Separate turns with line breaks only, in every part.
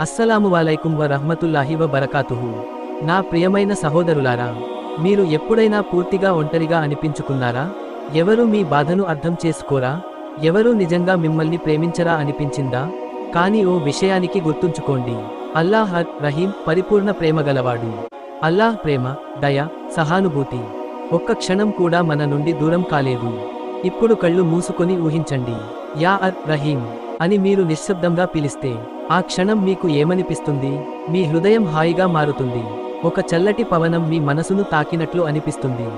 అస్సలాము వాలైకుం వ రహ్మతుల్లాహి వ బరకాతుహు నా ప్రియమైన సహోదరులారా మీరు ఎప్పుడైనా పూర్తిగా ఒంటరిగా అనిపించుకున్నారా? ఎవరు మీ బాధను అర్థం చేసుకోరా? ఎవరు నిజంగా మిమ్మల్ని ప్రేమించరా అనిపించిందా? కానీ ఓ విషయానికి గుర్తుంచుకోండి. అల్లాహ్ రహీం పరిపూర్ణ ప్రేమ గలవాడు. అల్లాహ్ ప్రేమ దయ సహానుభూతి. ఒక్క క్షణం కూడా మన నుండి దూరం కాలేదు. ఇప్పుడు కళ్ళు మూసుకొని ఊహించండి. యా అర్ రహీం. అని మీరు నిశ్శబ్దంగా పిలిస్తే ఆ క్షణం మీకు ఏమనిపిస్తుంది? మీ హృదయం హాయిగా మారుతుంది. ఒక చల్లటి పవనం మీ మనసును తాకినట్లు అనిపిస్తుంది.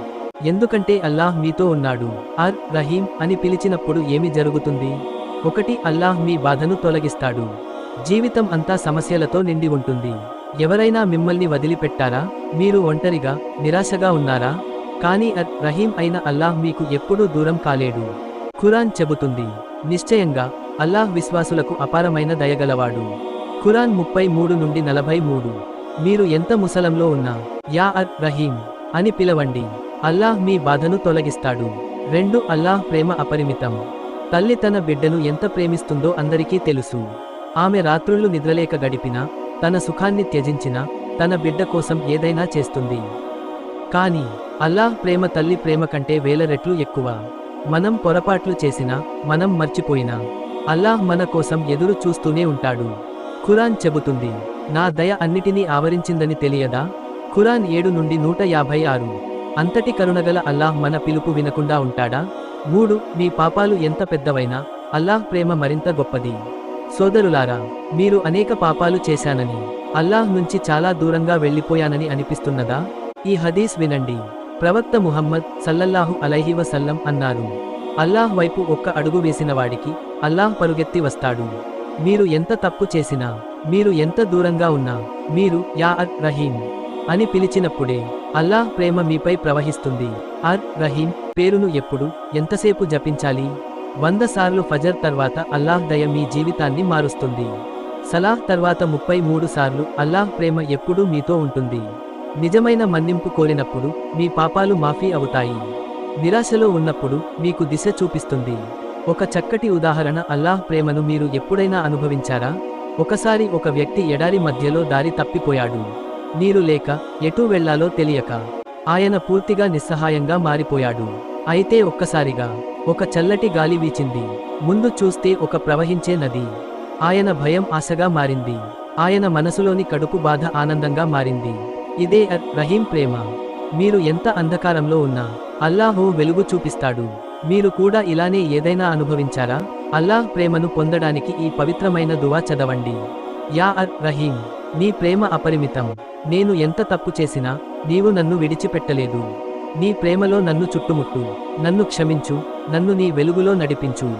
ఎందుకంటే అల్లాహ్ మీతో ఉన్నాడు. అర్ రహీం అని పిలిచినప్పుడు ఏమి జరుగుతుంది? ఒకటి అల్లాహ్ మీ బాధను తొలగిస్తాడు. జీవితం అంతా సమస్యలతో నిండి ఉంటుంది. ఎవరైనా మిమ్మల్ని వదిలిపెట్టారా? మీరు ఒంటరిగా నిరాశగా ఉన్నారా? కానీ అర్ రహీం అయిన అల్లాహ్ మీకు ఎప్పుడూ దూరం కాలేడు. ఖురాన్ చెబుతుంది. నిశ్చయంగా అల్లాహ్ విశ్వాసులకు అపారమైన దయగలవాడు. ఖురాన్ ముప్పై మూడు నుండి నలభై మూడు. మీరు ఎంత ముసలంలో ఉన్నా యా అర్ రహీం అని పిలవండి. అల్లాహ్ మీ బాధను తొలగిస్తాడు. రెండు అల్లాహ్ ప్రేమ అపరిమితం. తల్లి తన బిడ్డను ఎంత ప్రేమిస్తుందో అందరికీ తెలుసు. ఆమె రాత్రుళ్ళు నిద్రలేక గడిపినా తన సుఖాన్ని త్యజించినా తన బిడ్డ కోసం ఏదైనా చేస్తుంది. కానీ అల్లాహ్ ప్రేమ తల్లి ప్రేమ కంటే వేల రెట్లు ఎక్కువ. మనం పొరపాట్లు చేసినా మనం మర్చిపోయినా. అల్లాహ్ మన కోసం ఎదురు చూస్తూనే ఉంటాడు. ఖురాన్ చెబుతుంది నా దయ అన్నిటినీ ఆవరించిందని తెలియదా? ఖురాన్ ఏడు నుండి నూట యాభై ఆరు. అంతటి కరుణగల అల్లాహ్ మన పిలుపు వినకుండా ఉంటాడా? మూడు మీ పాపాలు ఎంత పెద్దవైనా అల్లాహ్ ప్రేమ మరింత గొప్పది. సోదరులారా మీరు అనేక పాపాలు చేశానని అల్లాహ్ నుంచి చాలా దూరంగా వెళ్ళిపోయానని అనిపిస్తున్నదా? ఈ హదీస్ వినండి. ప్రవక్త ముహమ్మద్ సల్లల్లాహు అలైహివసల్లం అన్నారు. అల్లాహ్ వైపు ఒక్క అడుగు వేసిన వాడికి అల్లాహ్ పరుగెత్తి వస్తాడు. మీరు ఎంత తప్పు చేసినా మీరు ఎంత దూరంగా ఉన్నా మీరు యా అర్ రహీం అని పిలిచినప్పుడే అల్లాహ్ ప్రేమ మీపై ప్రవహిస్తుంది. అర్ రహీం పేరును ఎప్పుడు ఎంతసేపు జపించాలి? వంద సార్లు ఫజర్ తర్వాత అల్లాహ్ దయ మీ జీవితాన్ని మారుస్తుంది. సలాహ్ తర్వాత ముప్పై మూడు సార్లు అల్లాహ్ ప్రేమ ఎప్పుడూ మీతో ఉంటుంది. నిజమైన మన్నింపు కోరినప్పుడు మీ పాపాలు మాఫీ అవుతాయి. నిరాశలో ఉన్నప్పుడు మీకు దిశ చూపిస్తుంది. ఒక చక్కటి ఉదాహరణ అల్లాహ్ ప్రేమను మీరు ఎప్పుడైనా అనుభవించారా? ఒకసారి ఒక వ్యక్తి ఎడారి మధ్యలో దారి తప్పిపోయాడు. నీరు లేక ఎటూ వెళ్ళాలో తెలియక ఆయన పూర్తిగా నిస్సహాయంగా మారిపోయాడు. అయితే ఒక్కసారిగా ఒక చల్లటి గాలి వీచింది. ముందు చూస్తే ఒక ప్రవహించే నది. ఆయన భయం ఆశగా మారింది. ఆయన మనసులోని కడుపు బాధ ఆనందంగా మారింది. ఇదే అర్ రహీం ప్రేమ. మీరు ఎంత అంధకారంలో ఉన్నా అల్లాహు వెలుగు చూపిస్తాడు. మీరు కూడా ఇలానే ఏదైనా అనుభవించారా? అల్లాహ్ ప్రేమను పొందడానికి ఈ పవిత్రమైన దువా చదవండి. యా అర్ రహీం నీ ప్రేమ అపరిమితం. నేను ఎంత తప్పు చేసినా నీవు నన్ను విడిచిపెట్టలేదు. నీ ప్రేమలో నన్ను చుట్టుముట్టు. నన్ను క్షమించు. నన్ను నీ వెలుగులో నడిపించు.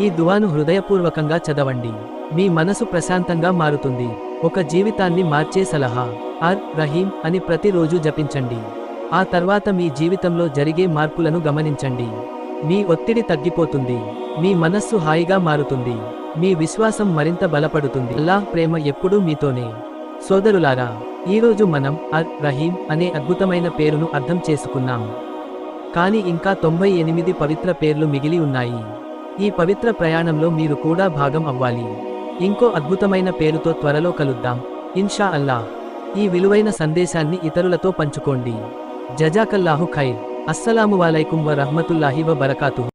ఈ దువాను హృదయపూర్వకంగా చదవండి. మీ మనసు ప్రశాంతంగా మారుతుంది. ఒక జీవితాన్ని మార్చే సలహా అర్ రహీం అని ప్రతిరోజు జపించండి. ఆ తర్వాత మీ జీవితంలో జరిగే మార్పులను గమనించండి. మీ ఒత్తిడి తగ్గిపోతుంది. మీ మనస్సు హాయిగా మారుతుంది. మీ విశ్వాసం మరింత బలపడుతుంది. అల్లాహ్ ప్రేమ ఎప్పుడూ మీతోనే. సోదరులారా ఈరోజు మనం అర్ రహీం అనే అద్భుతమైన పేరును అర్థం చేసుకున్నాం. కానీ ఇంకా తొంభై ఎనిమిది పవిత్ర పేర్లు మిగిలి ఉన్నాయి. ఈ పవిత్ర ప్రయాణంలో మీరు కూడా భాగం అవ్వాలి. ఇంకో అద్భుతమైన పేరుతో త్వరలో కలుద్దాం. ఇన్షా అల్లాహ్. ఈ విలువైన సందేశాన్ని ఇతరులతో పంచుకోండి. జజాకల్లాహు ఖైర్ అస్సలాము వాలైకుం వ రహ్మతుల్లాహి వ బరకాతుహు